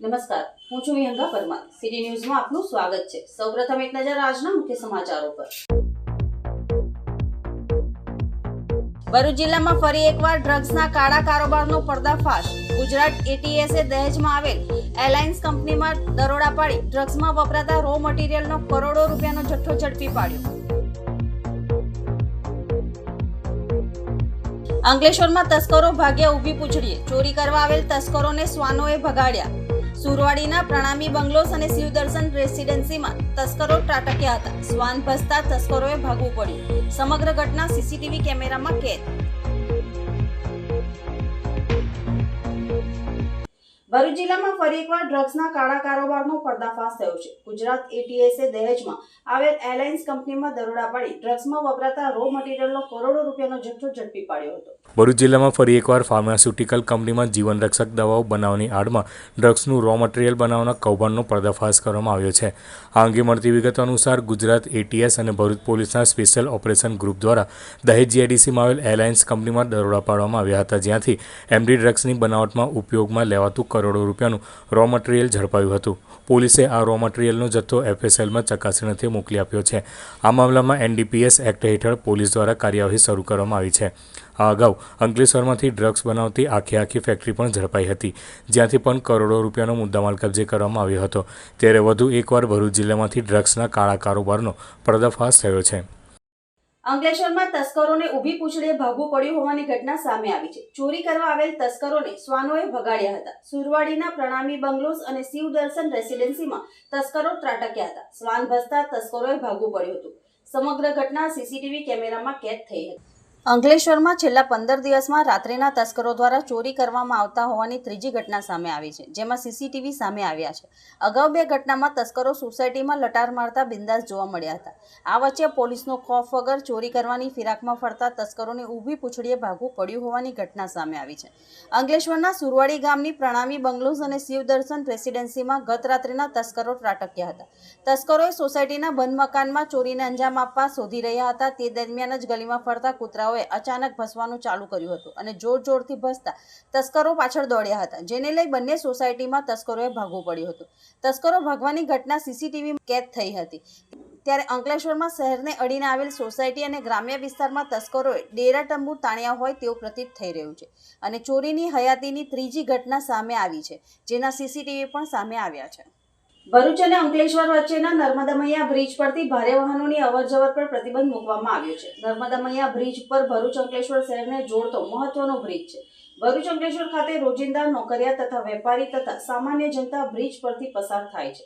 નમસ્કાર. હું છું વિહંગા પરમાર. સિટી ન્યૂઝમાં આપનું સ્વાગત છે. સૌપ્રથમ એક નજર આજના મુખ્ય સમાચારો પર. ભરૂચ જિલ્લામાં ફરી એકવાર ડ્રગ્સના કાળા કારોબારનો પર્દાફાશ. ગુજરાત એટીએસએ દહેજમાં આવેલ. એલાયન્સ કંપનીમાં દરોડા પાડી ડ્રગ્સમાં વપરાતા રો મટીરિયલનો કરોડો રૂપિયાનો જથ્થો ઝડપી પાડ્યો. અંકલેશ્વરમાં તસ્કરો ભાગ્યા ઊભી પૂછડીએ. ચોરી કરવા આવેલ તસ્કરોને શ્વાનોએ ભગાડ્યા. સુરવાડીના પ્રણામી બંગલોસ અને શિવદર્શન રેસિડેન્સીમાં તસ્કરો ત્રાટક્યા હતા. શ્વાન ભસતા તસ્કરોએ ભાગવું પડ્યું. સમગ્ર ઘટના સીસીટીવી કેમેરામાં કેદ. ભરૂચ જિલ્લામાં ફરી એકવાર ડ્રગ્સના કાળા કારોબારનો પર્દાફાશ થયો છે. ગુજરાત એટીએસએ દહેજમાં આવેલ એરલાઇન્સ કંપનીમાં દરોડા પાડી ડ્રગ્સમાં વપરાતા રો મટીરિયલનો કરોડો રૂપિયાનો જથ્થો ઝડપી પાડ્યો હતો. ભરૂચ જિલ્લામાં ફરી એકવાર ફાર્માસ્યુટિકલ કંપનીમાં જીવનરક્ષક દવાઓ બનાવવાની આડમાં ડ્રગ્સનું રો મટીરિયલ બનાવવાના કૌભાંડનો પર્દાફાશ કરવામાં આવ્યો છે. આ અંગે મળતી વિગતો અનુસાર ગુજરાત એટીએસ અને ભરૂચ પોલીસના સ્પેશિયલ ઓપરેશન ગ્રુપ દ્વારા દહેજ જીઆઈડીસીમાં આવેલ એલાયન્સ કંપનીમાં દરોડા પાડવામાં આવ્યા હતા. જ્યાંથી એમડી ડ્રગ્સની બનાવટમાં ઉપયોગમાં લેવાતું કરોડો રૂપિયાનું રો મટીરિયલ ઝડપાયું હતું. પોલીસે આ રો મટીરિયલનો જથ્થો એફએસએલમાં ચકાસણીથી મોકલી આપ્યો છે. આ મામલામાં એનડીપીએસ એક્ટ હેઠળ પોલીસ દ્વારા કાર્યવાહી શરૂ કરવામાં આવી છે. આ અગાઉ અંકલેશ્વરમાંથી ડ્રગ્સ બનાવતી આખી આખી ફેક્ટરી પણ ઝડપાઈ હતી. જ્યાંથી પણ કરોડો રૂપિયાનો મુદ્દામાલ કબજે કરવામાં આવ્યો હતો. ત્યારે વધુ એકવાર ભરૂચ જિલ્લામાંથી ડ્રગ્સના કાળા કારોબારનો પર્દાફાશ થયો છે. અંકલેશ્વરમાં તસ્કરોને ઊભી પૂછડે ભાગવું પડ્યું હોવાની ઘટના સામે આવી છે. ચોરી કરવા આવેલ તસ્કરોને શ્વાનોએ ભગાડ્યા હતા. સુરવાડીના પ્રણામી બંગલોઝ અને શિવ દર્શન રેસિડેન્સીમાં તસ્કરો ત્રાટક્યા હતા. શ્વાન ભસતા તસ્કરોએ ભાગવું પડ્યું હતું. સમગ્ર ઘટના સીસીટીવી કેમેરામાં કેદ થઈ હતી. અંકલેશ્વરમાં છેલ્લા પંદર દિવસમાં રાત્રિના તસ્કરો દ્વારા ચોરી કરવામાં આવતા હોવાની ત્રીજી ઘટના સામે આવી છે, જેમાં સીસીટીવી સામે આવ્યા છે. અગાઉ બે ઘટનામાં તસ્કરો સોસાયટીમાં લટાર મારતા બિંદાસ જોવા મળ્યા હતા. આ વચ્ચે પોલીસનો ખોફ વગર ચોરી કરવાની ફિરાકમાં ફરતા તસ્કરોને ઊભી પૂંછડીએ ભાગવું પડ્યું હોવાની ઘટના સામે આવી છે. અંકલેશ્વરના સુરવાડી ગામની પ્રણામી બંગલોઝ અને શિવદર્શન રેસિડેન્સીમાં ગત રાત્રિના તસ્કરો ત્રાટક્યા હતા. તસ્કરોએ સોસાયટીના બંધ મકાનમાં ચોરીને અંજામ આપવા શોધી રહ્યા હતા. તે દરમિયાન જ ગલીમાં ફરતા કૂતરાઓએ અચાનક ભસવાનું ચાલુ કર્યું હતું અને જોર જોરથી ભસતા તસ્કરો પાછળ દોડ્યા હતા. જેને લઈ બંને સોસાયટીમાં તસ્કરોએ ભાગવું પડ્યું હતું. તસ્કરો ભાગવાની ઘટના સીસીટીવી કેદ થઈ હતી. ત્યારે અંકલેશ્વરમાં શહેરને અડીને આવેલ સોસાયટી અને ગ્રામ્ય વિસ્તારમાં તસ્કરોએ ડેરા તંબુ તાણ્યા હોય તેવું પ્રતીત થઈ રહ્યું છે અને ચોરીની હયાતીની ત્રીજી ઘટના સામે આવી છે, જેના સીસીટીવી પણ સામે આવ્યા છે. ભરૂચ અને અંકલેશ્વર વચ્ચેના નર્મદા મૈયા બ્રિજ પરથી ભારે વાહનોની અવરજવર પર પ્રતિબંધ મૂકવામાં આવ્યો છે. નર્મદા મૈયા બ્રિજ પર ભરૂચ અંકલેશ્વર શહેરને જોડતો મહત્વનો બ્રિજ છે. ભરૂચ અંકલેશ્વર ખાતે રોજિંદા નોકરિયા તથા વેપારી તથા સામાન્ય જનતા બ્રિજ પરથી પસાર થાય છે.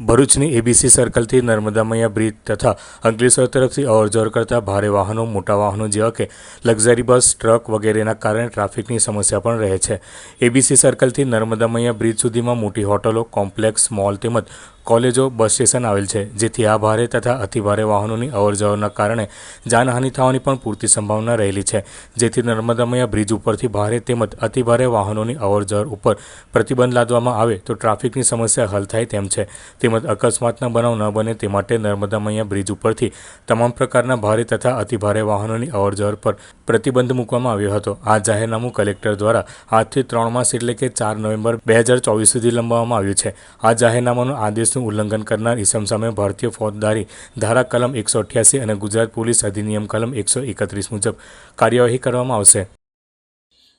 ભરૂચની એબીસી સર્કલથી નર્મદા મૈયા બ્રિજ તથા અંકલેશ્વર તરફથી અવરજવર કરતા ભારે વાહનો, મોટા વાહનો જેવા કે લક્ઝરી બસ ટ્રક વગેરેના કારણે ટ્રાફિકની સમસ્યા પણ રહે છે. એબીસી સર્કલથી નર્મદા મૈયા બ્રિજ સુધીમાં મોટી હોટલો કોમ્પ્લેક્સ મોલ તેમજ કોલેજો, બસ સ્ટેશન આવેલ છે, જેથી આ ભારે તથા અતિભારે વાહનોની અવરજવરના કારણે જાનહાનિ થવાની પણ પૂરતી સંભાવના રહેલી છે. જેથી નર્મદામયા બ્રિજ ઉપરથી ભારે તેમજ અતિભારે વાહનોની અવરજવર ઉપર પ્રતિબંધ લાદવામાં આવે તો ટ્રાફિકની સમસ્યા હલ થાય તેમ છે. તેમજ અકસ્માતના બનાવ ન બને તે માટે નર્મદામયા બ્રિજ ઉપરથી તમામ પ્રકારના ભારે તથા અતિભારે વાહનોની અવરજવર પર પ્રતિબંધ મૂકવામાં આવ્યો હતો. આ જાહેરનામું કલેક્ટર દ્વારા આજથી ત્રણ માસ એટલે કે ચાર નવેમ્બર બે હજાર ચોવીસ સુધી લંબાવવામાં આવ્યું છે. આ જાહેરનામાનો આદેશનું ઉલ્લંઘન કરનાર ઇસમ સામે ભારતીય ફોજદારી ધારા કલમ એકસો અઠ્યાસી અને ગુજરાત પોલીસ અધિનિયમ કલમ એકસો એકત્રીસ મુજબ કાર્યવાહી કરવામાં આવશે.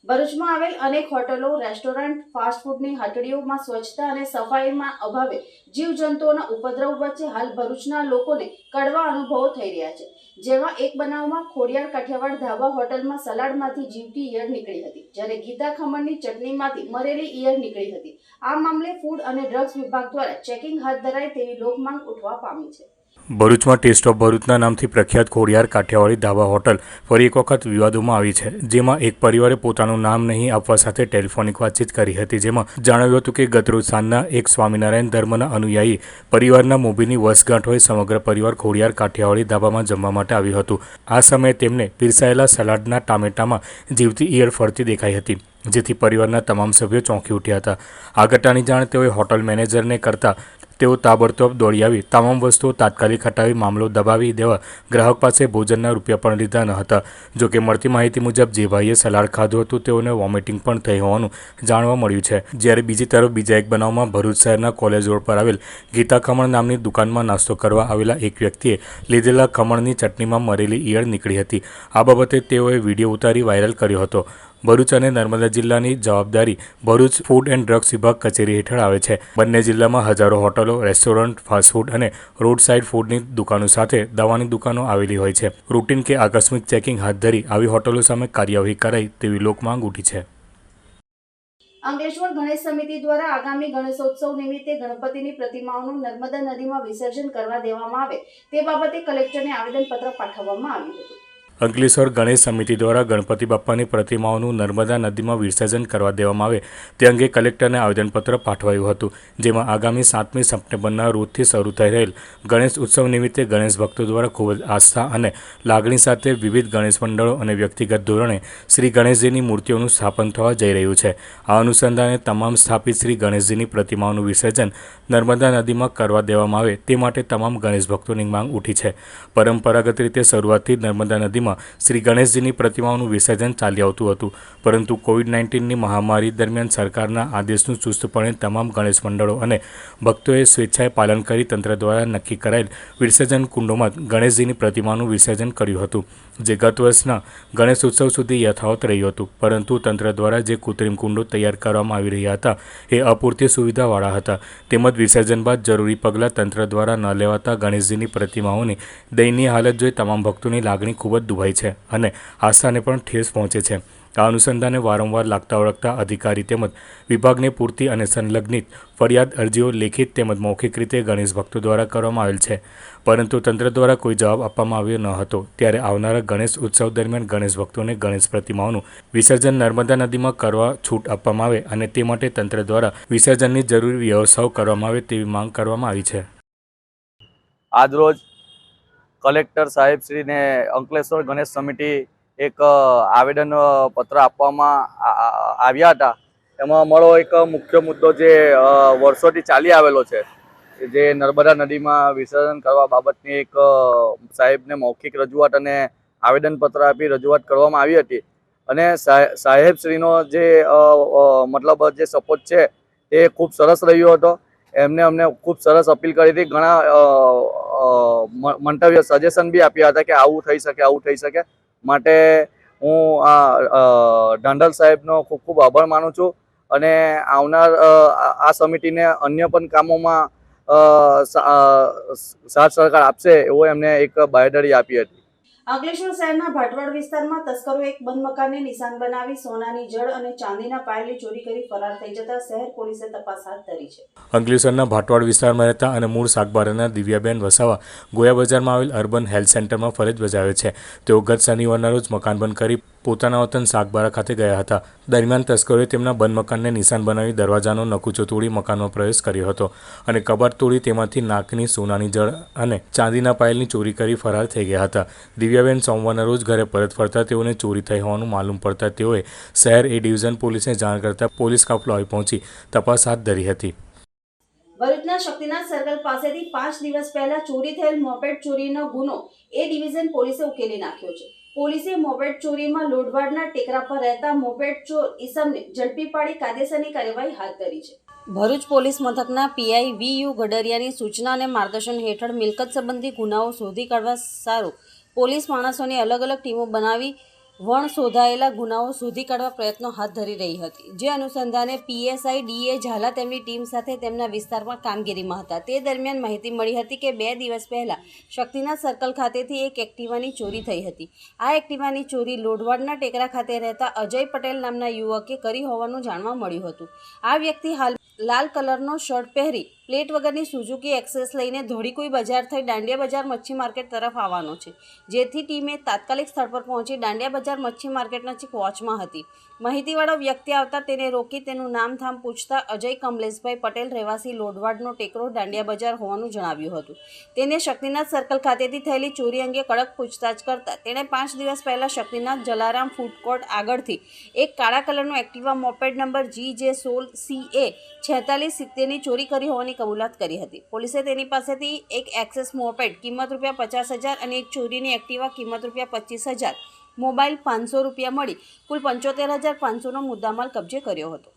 ભરૂચમાં આવેલ અનેક હોટલો, રેસ્ટોરન્ટ ફાસ્ટફૂડની હટડીઓમાં સ્વચ્છતા અને સફાઈમાં અભાવે જીવજંતુઓના ઉપદ્રવ વચ્ચે હાલ ભરૂચના લોકોને કડવા અનુભવો થઈ રહ્યા છે. જેમાં એક બનાવમાં ખોડિયાર, કાઠિયાવાડ, ધાબા હોટલમાં સલાડમાંથી જીવતી ઈયળ નીકળી હતી જ્યારે ગીતા ખમણની ચટણીમાંથી મરેલી ઈયળ નીકળી હતી. આ મામલે ફૂડ અને ડ્રગ્સ વિભાગ દ્વારા ચેકિંગ હાથ ધરાય તેવી લોકમાંગ ઉઠવા પામી છે. ભરૂચમાં ટેસ્ટ ઓફ ભરૂચના નામથી પ્રખ્યાત ખોડિયાર કાઠિયાવાડી ધાબા હોટલ ફરી એક વખત વિવાદોમાં આવી છે, જેમાં એક પરિવારે પોતાનું નામ નહીં આપવા સાથે ટેલિફોનિક વાતચીત કરી હતી, જેમાં જણાવ્યું હતું કે ગતરોજ સાંજના એક સ્વામિનારાયણ ધર્મના અનુયાયી પરિવારના મોભીની વસગાંઠ હોય સમગ્ર પરિવાર ખોડિયાર કાઠિયાવાડી ધાબામાં જમવા માટે આવ્યું હતું. આ સમયે તેમને પીરસાયેલા સલાડના ટામેટામાં જીવતી ઈયળ ફરતી દેખાઈ હતી, જેથી પરિવારના તમામ સભ્યો ચોંકી ઉઠ્યા હતા. આ ઘટનાની જાણ તેઓએ હોટલ મેનેજરને કરતા તેઓ તાબડતોબ દોડી આવી. તમામ વસ્તુઓ તાત્કાલિક હટાવી, મામલો દબાવી દેવા ગ્રાહક પાસે ભોજનના રૂપિયા પણ લીધા ન હતા. જોકે મળતી માહિતી મુજબ જે ભાઈએ સલાડ ખાધું હતું તેઓને વોમિટિંગ પણ થઈ હોવાનું જાણવા મળ્યું છે. જ્યારે બીજી તરફ બીજા એક બનાવમાં ભરૂચ શહેરના કોલેજ રોડ પર આવેલ ગીતા ખમણ નામની દુકાનમાં નાસ્તો કરવા આવેલા એક વ્યક્તિએ લીધેલા ખમણની ચટણીમાં મરેલી ઈયળ નીકળી હતી. આ બાબતે તેઓએ વીડિયો ઉતારી વાયરલ કર્યો હતો. ભરૂચ અને નર્મદા જિલ્લાની જવાબદારી ભરૂચ ફૂડ એન્ડ ડ્રગ્સ વિભાગ કચેરી હેઠળ આવે છે. બંને જિલ્લામાં હજારો હોટલો, રેસ્ટોરન્ટ ફાસ્ટફૂડ અને રોડ સાઇડ ફૂડની દુકાનો સાથે દવાની દુકાનો આવેલી હોય છે. રૂટીન કે આકસ્મિક ચેકિંગ હાથ ધરી આવી હોટલો સામે કાર્યવાહી કરાય તેવી લોકમાંગ ઉઠી છે. અંકલેશ્વર ગણેશ સમિતિ દ્વારા આગામી ગણેશોત્સવ નિમિત્તે ગણપતિની પ્રતિમાઓનું નર્મદા નદીમાં વિસર્જન કરવા દેવામાં આવે તે બાબતે કલેક્ટરને આવેદનપત્ર પાઠવવામાં આવ્યું હતું. અંકલેશ્વર ગણેશ સમિતિ દ્વારા ગણપતિ બાપ્પાની પ્રતિમાઓનું નર્મદા નદીમાં વિસર્જન કરવા દેવામાં આવે, તે અંગે કલેક્ટરને આવેદનપત્ર પાઠવાયું હતું, જેમાં આગામી સાતમી સપ્ટેમ્બરના રોજથી શરૂ થઈ રહેલ ગણેશ ઉત્સવ નિમિત્તે ગણેશ ભક્તો દ્વારા ખૂબ જ આસ્થા અને લાગણી સાથે વિવિધ ગણેશ મંડળો અને વ્યક્તિગત ધોરણે શ્રી ગણેશજીની મૂર્તિઓનું સ્થાપન થવા જઈ રહ્યું છે. આ અનુસંધાને તમામ સ્થાપિત શ્રી ગણેશજીની પ્રતિમાઓનું વિસર્જન નર્મદા નદીમાં કરવા દેવામાં આવે, તે માટે તમામ ગણેશ ભક્તોની માંગ ઉઠી છે. પરંપરાગત રીતે શરૂઆતથી નર્મદા નદીમાં શ્રી ગણેશજીની પ્રતિમાઓનું વિસર્જન ચાલી આવતું હતું. પરંતુ કોવિડ નાઇન્ટીનની મહામારી દરમિયાન સરકારના આદેશનું ચુસ્તપણે તમામ ગણેશ મંડળો અને ભક્તોએ સ્વેચ્છાએ પાલન કરી તંત્ર દ્વારા નક્કી કરાયેલ વિસર્જન કુંડોમાં ગણેશજીની પ્રતિમાનું વિસર્જન કર્યું હતું, જે ગત વર્ષના ગણેશ ઉત્સવ સુધી યથાવત રહ્યું હતું. પરંતુ તંત્ર દ્વારા જે કૃત્રિમ કુંડો તૈયાર કરવામાં આવી રહ્યા હતા, એ અપૂરતી સુવિધાવાળા હતા. તેમજ વિસર્જન બાદ જરૂરી પગલાં તંત્ર દ્વારા ન લેવાતા ગણેશજીની પ્રતિમાઓની દયનીય હાલત જોઈ તમામ ભક્તોની લાગણી ખૂબ જ દુભાઈ છે અને આસ્થાને પણ ઠેસ પહોંચે છે. આ અનુસંધાને વારંવાર લાગતા ઓળખતા અધિકારી તેમજ વિભાગને પૂરતી અને સંલગ્નિત ફરિયાદ અરજીઓ લેખિત તેમજ મૌખિક રીતે ગણેશ ભક્તો દ્વારા કરવામાં આવેલ છે. પરંતુ તંત્ર દ્વારા કોઈ જવાબ આપવામાં આવ્યો ન હતો. ત્યારે આવનારા ગણેશ ઉત્સવ દરમિયાન ગણેશ ભક્તોને ગણેશ પ્રતિમાઓનું વિસર્જન નર્મદા નદીમાં કરવા છૂટ આપવામાં આવે અને તે માટે તંત્ર દ્વારા વિસર્જનની જરૂરી વ્યવસ્થાઓ કરવામાં આવે તેવી માંગ કરવામાં આવી છે. આજરોજ કલેક્ટર સાહેબશ્રીને અંકલેશ્વર ગણેશ સમિતિ એક આવેદન પત્ર આપવામાં આવ્યા હતા. એમાં અમારો એક મુખ્ય મુદ્દો જે વર્ષોથી ચાલી આવેલો છે, જે નર્મદા નદીમાં વિસર્જન કરવા બાબતની એક સાહેબને મૌખિક રજૂઆત અને આવેદનપત્ર આપી રજૂઆત કરવામાં આવી હતી. અને સાહે- સાહેબશ્રીનો જે મતલબ જે સપોર્ટ છે, એ ખૂબ સરસ રહ્યો હતો. એમને અમને ખૂબ સરસ અપીલ કરી હતી. ઘણા મંતવ્ય સજેશન બી આપ્યા હતા કે આવું થઈ શકે, આવું થઈ શકે. માટે હું આ ઢાંડલ સાહેબનો ખૂબ ખૂબ આભાર માનું છું. અને આવનાર આ સમિતિને અન્ય પણ કામોમાં સાથ સહકાર આપશે એવો એમને એક બાહેધરી આપી હતી. અંકલેશ્વર શહેરના ભાટવાડ વિસ્તારમાં તસ્કરો એક બંધ મકાનને નિશાન બનાવી સોનાની જળ અને ચાંદીના પાયલી ચોરી કરી ફરાર થઈ જતા શહેર પોલીસે તપાસ હાથ ધરી છે. અંકલેશ્વરના ભાટવાડ વિસ્તારમાં રહેતા અને મૂળ શાકબારાના દિવ્યાબેન વસાવા ગોયા બજારમાં આવેલ અર્બન હેલ્થ સેન્ટરમાં ફરજ બજાવે છે. તેઓ ગત શનિવારના રોજ મકાન બંધ કરી પોતાના વતન સાગબારા ખાતે ગયા હતા. દરમિયાન તસ્કરોએ તેમના બંધ મકાનને નિશાન બનાવી દરવાજાનો નકુચો તોડી મકાનમાં પ્રવેશ કર્યો હતો અને કબાટ તોડી તેમાંથી નાકની, સોનાની જળ અને ચાંદીના પાયલની ચોરી કરી ફરાર થઈ ગયા હતા. દિવ્યાબેન સોમવારના રોજ ઘરે પરત ફરતા તેઓને ચોરી થઈ હોવાનું માલુમ પડતા તેઓએ શહેર એ ડિવિઝન પોલીસને જાણ કરતા પોલીસ કાફલો આવી પહોંચી તપાસ હાથ ધરી હતી. ભરૂચના શક્તિનાથ સર્કલ પાસેથી પાંચ દિવસ પહેલા ચોરી થયેલ મોપેડ ચોરીનો ગુનો એ ડિવિઝન પોલીસે ઉકેલી નાખ્યો છે. પોલીસે મોપેડ ચોરીમાં લોડવાડના ટેકરા પર રહેતા મોપેડ ચોર ઈસમને ઝડપી પાડી કાયદેસરની કાર્યવાહી હાથ ધરી છે. ભરૂચ પોલીસ મથકના પીઆઈ વી યુ ગડરિયાની સૂચના અને માર્ગદર્શન હેઠળ મિલકત સંબંધી ગુનાઓ શોધી કાઢવા સારું પોલીસ માણસોની અલગ અલગ ટીમો બનાવી વણ શોધાયેલા ગુનાઓ શોધી કાઢવા પ્રયત્નો હાથ ધરી રહી હતી. જે અનુસંધાને પીએસઆઈ ડીએ ઝાલા તેમની ટીમ સાથે તેમના વિસ્તારમાં કામગીરીમાં હતા. તે દરમિયાન માહિતી મળી હતી કે બે દિવસ પહેલા શક્તિનાથ સર્કલ ખાતેથી એક એક્ટિવાની ચોરી થઈ હતી. આ એક્ટિવાની ચોરી લોઢવાડના ટેકરા ખાતે રહેતા અજય પટેલ નામના યુવકે કરી હોવાનું જાણવા મળ્યું હતું. આ વ્યક્તિ હાલ લાલ કલરનો શર્ટ પહેરી પ્લેટ વગરની સુઝુકી એક્સેસ લઈને ધોળીકુઈ બજાર થઈ દાંડિયા બજાર મચ્છી માર્કેટ તરફ આવવાનો છે. જેથી ટીમે તાત્કાલિક સ્થળ પર પહોંચી દાંડિયા બજાર મચ્છી માર્કેટ નજીક વોચમાં હતી. માહિતીવાળો વ્યક્તિ આવતા તેને રોકી તેનું નામ થામ પૂછતા અજય કમલેશભાઈ પટેલ રહેવાસી લોઢવાડનો ટેકરો દાંડિયા બજાર હોવાનું જણાવ્યું હતું. તેને શક્તિનાથ સર્કલ ખાતેથી થયેલી ચોરી અંગે કડક પૂછતાછ કરતા તેણે પાંચ દિવસ પહેલાં શક્તિનાથ જલારામ ફૂડ કોર્ટ આગળથી એક કાળા કલરનો એક્ટિવા મોપેડ નંબર જી જે સોળ સી એ છેતાલીસ સિત્તેરની ચોરી કરી હોવાની હોવાની કબૂલાત કરી હતી. પોલીસે તેની પાસેથી એક એક્સેસ મોપેડ, કિંમત રૂપિયા પચાસ હજાર અને એક ચોરીની એક્ટિવા, કિંમત રૂપિયા પચીસ હજાર, મોબાઈલ પાંચસો રૂપિયા મળી, કુલ પંચોતેર હજાર પાંચસોનો મુદ્દામાલ કબજે કર્યો હતો.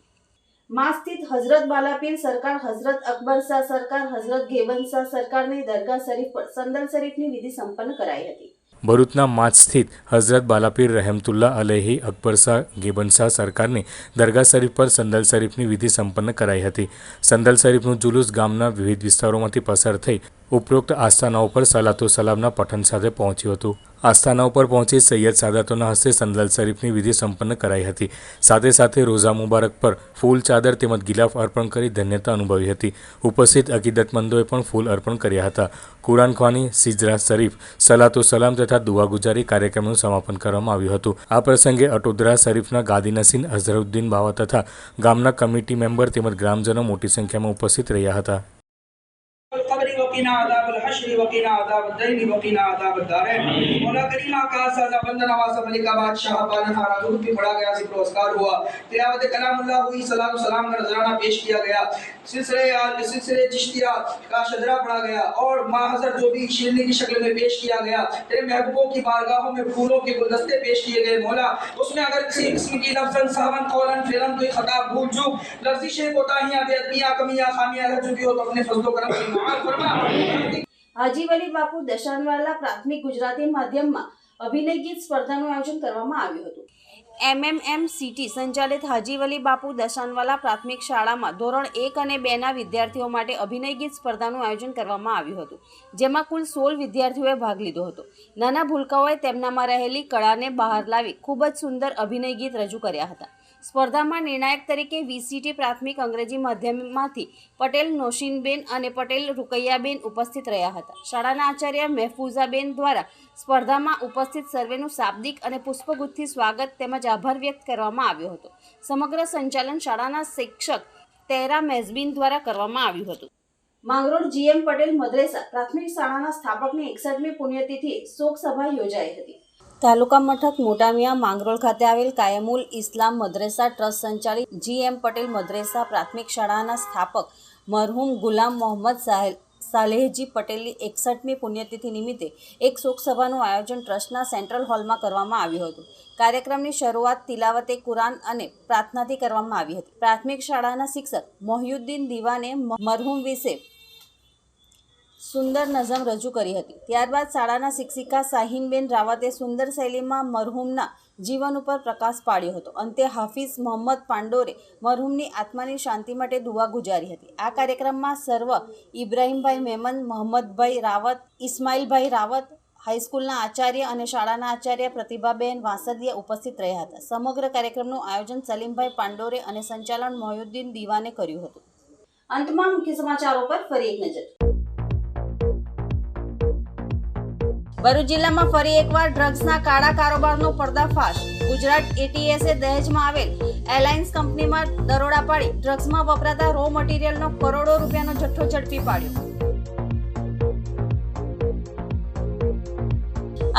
માં સ્થિત હઝરત બાલાપીર સરકાર, હઝરત અકબર શાહ સરકાર, હઝરત ઘેબન શાહ સરકારની દરગાહ શરીફ પર સંદલ શરીફની વિધિ સંપન્ન કરાઈ હતી. ભરૂચના માચ સ્થિત હઝરત બાલાપીર રહેમતુલ્લા અલેહી અકબર શાહ ગેબન શાહ સરકારની દરગાહ શરીફ પર સંદલ શરીફની વિધિ સંપન્ન કરાઈ હતી. સંદલ શરીફનું જુલુસ ગામના વિવિધ વિસ્તારોમાંથી પસાર થઈ ઉપરોક્ત આસ્થાના ઉપર સલાતુ સલામના પઠન સાથે પહોંચ્યું હતું. આસ્થાના ઉપર પહોંચી સૈયદ સાદાતોના હસ્તે સંદલ શરીફની વિધિ સંપન્ન કરાઈ હતી. સાથે સાથે રોઝા મુબારક પર ફૂલ ચાદર તેમજ ગિલાફ અર્પણ કરી ધન્યતા અનુભવી હતી. ઉપસ્થિત અકીદતમંદોએ પણ ફૂલ અર્પણ કર્યા હતા. કુરાન ખ્વાની સિજરા શરીફ, સલાતો સલામ તથા દુઆગુજારી કાર્યક્રમનું સમાપન કરવામાં આવ્યું હતું. આ પ્રસંગે અટોદરા શરીફના ગાદીનસીન અઝહરુદ્દીન બાવા તથા ગામના કમિટી મેમ્બર તેમજ ગ્રામજનો મોટી સંખ્યામાં ઉપસ્થિત રહ્યા હતા. وقنا عذاب الحشر، وقنا عذاب الدين وقنا عذاب الدارين مولا کریم کا سزا بند نواز ملک آباد شاہ پالن ہارا درود بھی پڑھا گیا، ذکر و ہوا. تلاوت کلام اللہ ہوئی صلاۃ و سلام کا نذرانہ پیش کیا گیا. سلسلے آل سلسلے چشتیہ کا شجرا پڑھا گیا اور ماں حضر جو بھی شیرنی کی شکل میں پیش کیا گیا، تیرے محبوبوں کی بارگاہوں میں پھولوں کے گلدستے پیش کیے گئے. مولا، اس میں اگر کسی قسم کی لفظاً صاحباً قولاً، فعلاً کوئی خطا، بھول چوک لفظی کوتاہیاں، بے ادبیاں، کمیاں، خامیاں رہ چکی ہو، تو اپنے فضل و کرم سے معاف فرما۔ હાજી વલી બાપુ દશાનવાલા પ્રાથમિક ગુજરાતી માધ્યમમાં અભિનય ગીત સ્પર્ધાનું આયોજન કરવામાં આવ્યું હતું. એમએમએમ સિટી સંચાલિત હાજીવલી બાપુ દશાનવાલા પ્રાથમિક શાળામાં ધોરણ એક અને બેના વિદ્યાર્થીઓ માટે અભિનય ગીત સ્પર્ધાનું આયોજન કરવામાં આવ્યું હતું, જેમાં કુલ સોળ વિદ્યાર્થીઓએ ભાગ લીધો હતો. નાના ભૂલકાઓએ તેમનામાં રહેલી કળાને બહાર લાવી ખૂબ જ સુંદર અભિનય ગીત રજૂ કર્યા હતા. સ્પર્ધામાં નિર્ણાયક તરીકે વીસીટી પ્રાથમિક અંગ્રેજી માધ્યમમાંથી પટેલ, નોશીનબેન અને પટેલ રૂકૈયાબેન ઉપસ્થિત રહ્યા હતા. શાળાના આચાર્ય મહેફૂઝાબેન દ્વારા સ્પર્ધામાં ઉપસ્થિત સર્વેનું શાબ્દિક અને પુષ્પગુથથી સ્વાગત તેમજ આભાર વ્યક્ત કરવામાં આવ્યો હતો. સમગ્ર સંચાલન શાળાના શિક્ષક તેરા મેઝબીન દ્વારા કરવામાં આવ્યું હતું. માંગરોળ જીએમ પટેલ મદ્રેસા પ્રાથમિક શાળાના સ્થાપકની એકસઠમી પુણ્યતિથિ શોક સભા યોજાઈ હતી. તાલુકા મથક મોટામિયા માંગરોળ ખાતે આવેલ કાયમુલ ઇસ્લામ મદ્રેસા ટ્રસ્ટ સંચાલિત જીએમ પટેલ મદ્રેસા પ્રાથમિક શાળાના સ્થાપક મરહુમ ગુલામ મોહમ્મદ સાહેલ સાલેહજી પટેલની એકસઠમી પુણ્યતિથિ નિમિત્તે એક શોકસભાનું આયોજન ટ્રસ્ટના સેન્ટ્રલ હોલમાં કરવામાં આવ્યું હતું. કાર્યક્રમની શરૂઆત તિલાવતે કુરાન અને પ્રાર્થનાથી કરવામાં આવી હતી. પ્રાથમિક શાળાના શિક્ષક મોહ્યુદ્દીન દીવાને મરહુમ વિશે સુંદર નઝમ રજૂ કરી હતી. ત્યારબાદ શાળાના શિક્ષિકા શાહીનબેન રાવતે સુંદર શૈલીમાં મરહુમના જીવન ઉપર પ્રકાશ પાડ્યો હતો. અંતે હાફિઝ મોહમ્મદ પાંડોરે મરહુમની આત્માની શાંતિ માટે દુઆ ગુજારી હતી. આ કાર્યક્રમમાં સર્વ ઇબ્રાહીમભાઈ મેમન, મોહમ્મદભાઈ રાવત, ઇસ્માઇલભાઈ રાવત, હાઈસ્કૂલના આચાર્ય અને શાળાના આચાર્ય પ્રતિભાબેન વાંસદિયા ઉપસ્થિત રહ્યા હતા. સમગ્ર કાર્યક્રમનું આયોજન સલીમભાઈ પાંડોરે અને સંચાલન મોહયુદ્દીન દીવાને કર્યું હતું. અંતમાં મુખ્ય સમાચારો પર ફરી એક નજર. ભરૂચ જિલ્લામાં ફરી એકવાર ડ્રગ્સના કાળા કારોબારનો પર્દાફાશ. ગુજરાત એટીએસે દહેજમાં આવેલ એલાયન્સ કંપનીમાં દરોડા પાડી ડ્રગ્સમાં વપરાતા રો મટીરિયલનો કરોડો રૂપિયાનો જથ્થો ઝડપી પાડ્યો.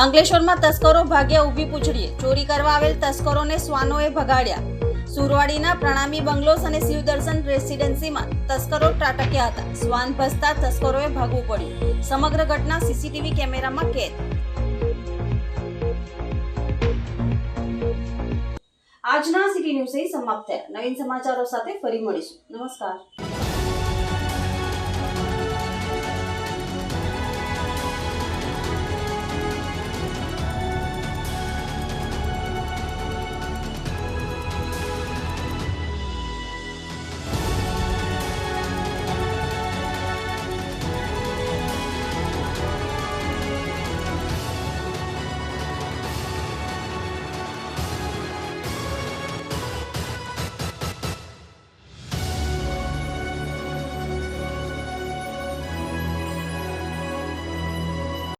અંકલેશ્વરમાં તસ્કરો ભાગ્યા ઊભી પૂછડીએ. ચોરી કરવા આવેલ તસ્કરોને શ્વાનોએ ભગાડ્યા. સુરવાડીના પ્રણામી બંગલોસ અને શિવદર્શન રેસિડેન્સીમાં તસ્કરો ત્રાટક્યા હતા. શ્વાન ભસતા તસ્કરોએ ભાગવું પડ્યું. સમગ્ર ઘટના સીસીટીવી કેમેરામાં કેદ. આજના સિટી ન્યૂઝ સમાપ્ત થયા. નવીન સમાચારો સાથે ફરી મળીશું. નમસ્કાર.